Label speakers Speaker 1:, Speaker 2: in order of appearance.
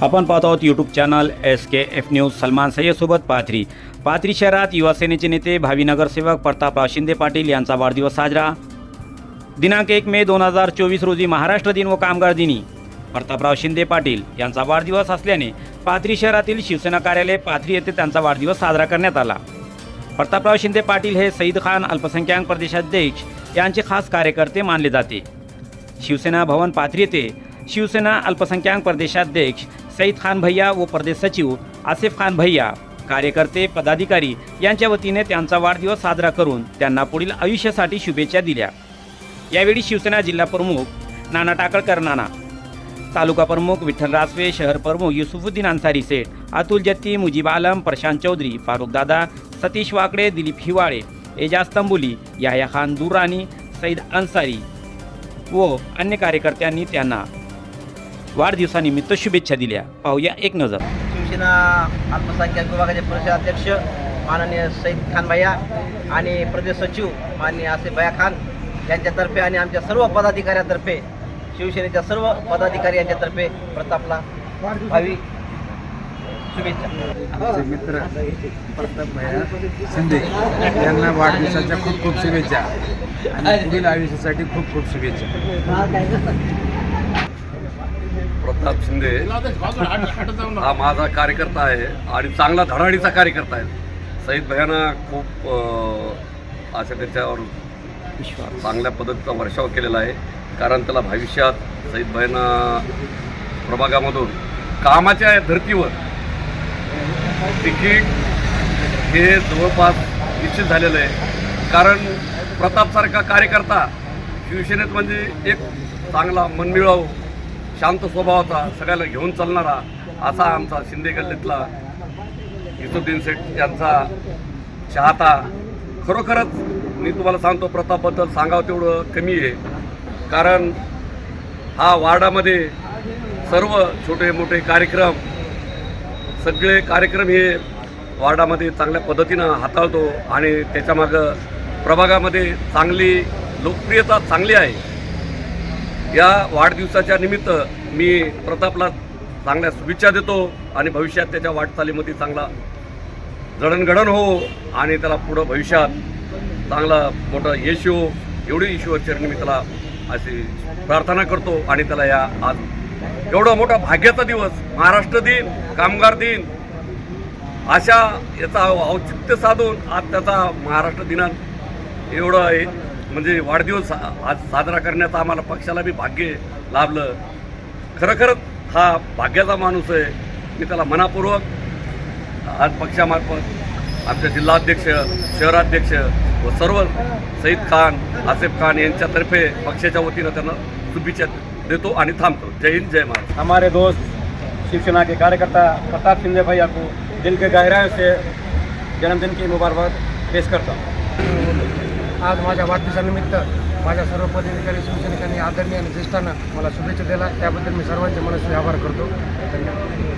Speaker 1: आपण पाहत आहोत YouTube channel S K F news Salman सय्यदसोबत Pathri. Pathri शहरात युवासेनेचे नेते भावी नगरसेवक प्रतापराव शिंदे पाटील यांचा वाढदिवस साजरा. दिनांक एक मे दोन हजार चोवीस रोजी महाराष्ट्र दिन व कामगार दिनी. प्रतापराव शिंदे पाटील यांचा वाढदिवस असल्याने पाथरी शहरातील शिवसेना कार्यालय पाथरी येथे त्यांचा वाढदिवस साजरा करण्यात आला. प्रतापराव शिंदे पाटील हे सईद खान अल्पसंख्याक प्रदेशाध्यक्ष यांचे खास कार्यकर्ते मानले जाते. शिवसेना भवन पाथरी येथे शिवसेना अल्पसंख्याक प्रदेशाध्यक्ष सईद खान भैया व प्रदेश सचिव आसिफ खान भैया. कार्यकर्ते पदाधिकारी यांच्या वतीने त्यांचा वाढदिवस साजरा करून त्यांना पुढील आयुष्यासाठी शुभेच्छा दिल्या. यावेळी शिवसेना जिल्हा प्रमुख नाना टाकळकर नाना तालुका प्रमुख विठ्ठल रासवे शहर प्रमुख युसुफुद्दीन अन्सारी सेठ अतुल जत्ती मुजीब आलम प्रशांत चौधरी फारुख दादा सतीश वाकडे दिलीप हिवाळे एजाज तंबुली याह्या खान दुरानी सईद अन्सारी व अन्य कार्यकर्त्यांनी त्यांना वाढदिवसानिमित्त शुभेच्छा दिल्या. पाहूया एक नजर.
Speaker 2: शिवसेना अल्पसंख्याक विभागाचे प्रदेशाध्यक्ष माननीय सईद खान भैया आणि प्रदेश सचिव माननीय आसिफ भैया खान यांच्यातर्फे आणि आमच्या सर्व पदाधिकाऱ्यांतर्फे शिवसेनेच्या सर्व पदाधिकारी यांच्यातर्फे प्रतापला भावी शुभेच्छा.
Speaker 3: आमचे मित्र प्रताप भैया शिंदे यांना वाढदिवसाच्या खूप खूप शुभेच्छा आणि पुढील आयुष्यासाठी खूप खूप शुभेच्छा.
Speaker 4: प्रताप शिंदे हा माझा कार्यकर्ता आहे आणि चांगला धडाडीचा कार्यकर्ता आहे. सईद भैयाना खूप अशा त्याच्यावर चांगल्या पद्धतीचा वर्षाव केलेला आहे. कारण त्याला भविष्यात सईद भैयाना प्रभागामधून कामाच्या धर्तीवर तिकीट हे जवळपास निश्चित झालेलं आहे. कारण प्रतापसारखा कार्यकर्ता शिवसेनेत म्हणजे एक चांगला मनमिळाव शांत स्वभावाचा सगळ्याला घेऊन चालणारा असा आमचा शिंदे गल्लीतला युसुद्दीन शेठ यांचा चाहता. खरोखरच मी तुम्हाला सांगतो प्रतापबद्दल सांगावं तेवढं कमी आहे. कारण हा वार्डामध्ये सर्व छोटे मोठे कार्यक्रम सगळे कार्यक्रम हे वार्डामध्ये चांगल्या पद्धतीनं हाताळतो आणि त्याच्यामागं प्रभागामध्ये चांगली लोकप्रियता चांगली आहे. या वाढदिवसाच्या निमित्त मी प्रतापला चांगल्या शुभेच्छा देतो आणि भविष्यात त्याच्या वाटचालीमध्ये चांगला जडणघडण हो आणि त्याला पुढं भविष्यात चांगला मोठं यश येऊ एवढी ईश्वरचरणी मी त्याला अशी प्रार्थना करतो आणि त्याला या आज एवढा मोठा भाग्याचा दिवस महाराष्ट्र दिन कामगार दिन अशा याचा औचित्य साधून आज त्याचा महाराष्ट्र दिनात एवढं म्हणजे वाढदिवस आज साजरा करण्याचं आम्हाला पक्षाला बी भाग्य लाभलं. खरोखरच हा भाग्याचा माणूस आहे. मी त्याला मनापूर्वक आज पक्षामार्फत आमचे जिल्हाध्यक्ष शहराध्यक्ष व सर्व सईद खान आसिफ खान यांच्यातर्फे पक्षाच्या वतीनं त्यांना शुभेच्छा देतो आणि थांबतो. जय हिंद जय महाराज
Speaker 5: हमारे दोस्त शिवसेना के कार्यकर्ता प्रताप शिंदे भाई को दिल के गहराई से जन्मदिन की मुबारकबाद पेश करता हूँ।
Speaker 6: आज माझ्या वाढदिवसानिमित्त माझ्या सर्व पदाधिकारी शिवसैनिकांनी आदरणीय आणि ज्येष्ठांना मला शुभेच्छा दिला त्याबद्दल मी सर्वांचे मनस्वी आभार करतो. धन्यवाद.